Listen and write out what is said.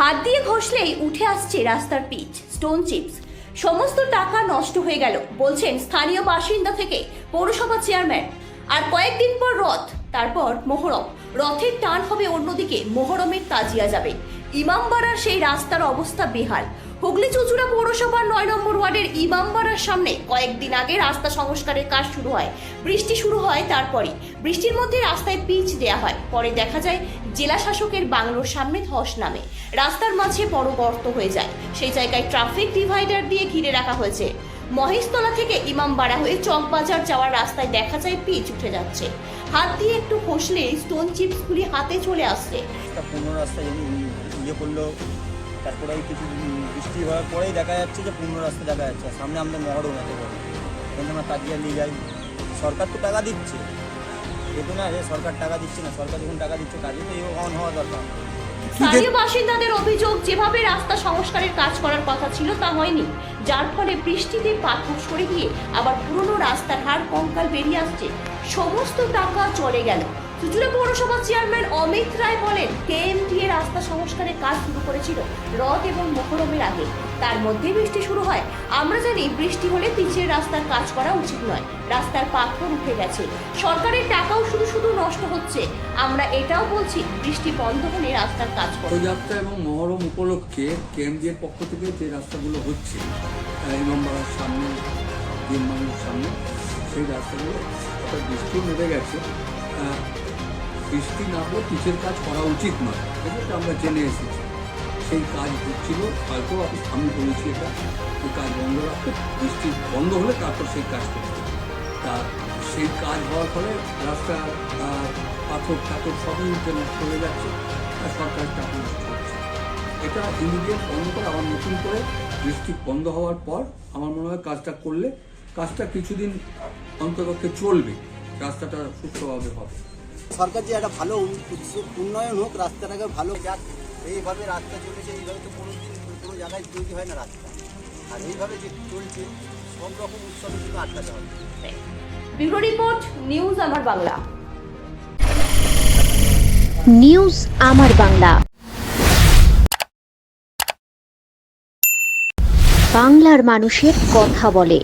হাত দিয়ে ঘষলেই উঠে আসছে রাস্তার পিচ স্টোন চিপস সমস্ত টাকা নষ্ট হয়ে গেল, বলছেন স্থানীয় বাসিন্দা থেকে পৌরসভা চেয়ারম্যান আর কয়েকদিন পর রথ, তারপর মোহরম। রথের টান হবে অন্যদিকে, মোহরমের তাজিয়া যাবে। ইমামবাড়ার সেই রাস্তার অবস্থা বেহাল। হুগলি চুচুড়া পৌরসভার নয় নম্বর ওয়ার্ডের ইমামবাড়ার সামনে কয়েকদিন আগে রাস্তা সংস্কারের কাজ শুরু হয়। বৃষ্টি শুরু হয় তারপরই। বৃষ্টির মধ্যে রাস্তায় পিচ দেয়া হয়। পরে দেখা যায় জেলা শাসকের বাংলোর সামনে ধস নামে। রাস্তার মাঝে বড় গর্ত হয়ে যায়। সেই জায়গায় ট্রাফিক ডিভাইডার দিয়ে ঘিরে রাখা হয়েছে। মহেশতলা থেকে ইমামবাড়া হয়ে চকবাজার যাওয়ার রাস্তায় দেখা যায় পিচ উঠে যাচ্ছে। হাত দিয়ে একটু ফসলে স্টোন চিপসগুলি হাতে চলে আসছে। রাস্তা ইয়ে করল তারপরে এই কিছু বৃষ্টি হওয়ার পরেই দেখা যাচ্ছে যে পূর্ণ রাস্তা দেখা যাচ্ছে। সামনে আমাদের মহরম এত বড় এখানে আমরা তাজিয়া নিয়ে যাই। সরকার তো টাকা দিচ্ছে। দেখুন না যে সরকার টাকা দিচ্ছে না। সরকার যখন টাকা দিচ্ছে কাজে তো অন হওয়া দরকার। স্থানীয় বাসিন্দাদের অভিযোগ, যেভাবে রাস্তা সংস্কারের কাজ করার কথা ছিল, তা হয়নি। যার ফলে বৃষ্টিতে পাথর সরে গিয়ে আবার পুরনো রাস্তার হাড় কঙ্কাল বেরিয়ে আসছে। সমস্ত টাকা চলে গেল। চুচুড়া পৌরসভা চেয়ারম্যান অমিত রায় বলেন কেএমডিএ রাস্তা সংস্কারের কাজ শুরু করেছিল রথ এবং মহরমের আগে। তার মধ্যে বৃষ্টি শুরু হয়। আমরা জানি, বৃষ্টি হলে পিচের রাস্তার কাজ করা উচিত নয়। রাস্তার পাথর উঠে গেছে। সরকারের টাকাও শুধু শুধু নষ্ট হচ্ছে। আমরা এটাও বলছি, বৃষ্টি বন্ধ হলে রাস্তার কাজ রথযাত্রা এবং মহরম উপলক্ষে কেএমডিএর পক্ষ থেকে যে রাস্তাগুলো হচ্ছে ইমামবাড়ার সামনে সামনে, সেই রাস্তাগুলো বৃষ্টিও নেমে গেছে। বৃষ্টি না হলে পিচের কাজ করা উচিত নয়। এটা আমরা জেনে এসেছি। সেই কাজ হচ্ছিল হয়তো আমি- বলেছি এটা, এই কাজ বন্ধ রাখতে বৃষ্টি বন্ধ হলে তারপর সেই কাজ করতে তা সেই কাজ হওয়ার ফলে রাস্তা পাথর টাথর সবই উঠে নষ্ট হয়ে যাচ্ছে, আর সরকার টাকা নষ্ট হচ্ছে। এটা ইমিডিয়েট বন্ধ করে, আবার নতুন করে বৃষ্টি বন্ধ হওয়ার পর আমার মনে হয় কাজটা করলে, কাজটা কিছুদিন অন্ততপক্ষে চলবে, রাস্তাটা সুস্থভাবে হবে। সরকার যে একটা ভালো উন্নয়ন হোক রাস্তাটাকে ভালো যাক এইভাবে রাস্তা চলেছে এইভাবে তো কোনো দিন কোনো জায়গায় তৈরি হয় না রাস্তা। আর এইভাবে যে চলছে সব রকম উৎসবে কিন্তু আটকাতে হবে। ব্যুরো রিপোর্ট নিউজ আমার বাংলা। নিউজ আমার বাংলা। বাংলার মানুষের কথা বলে।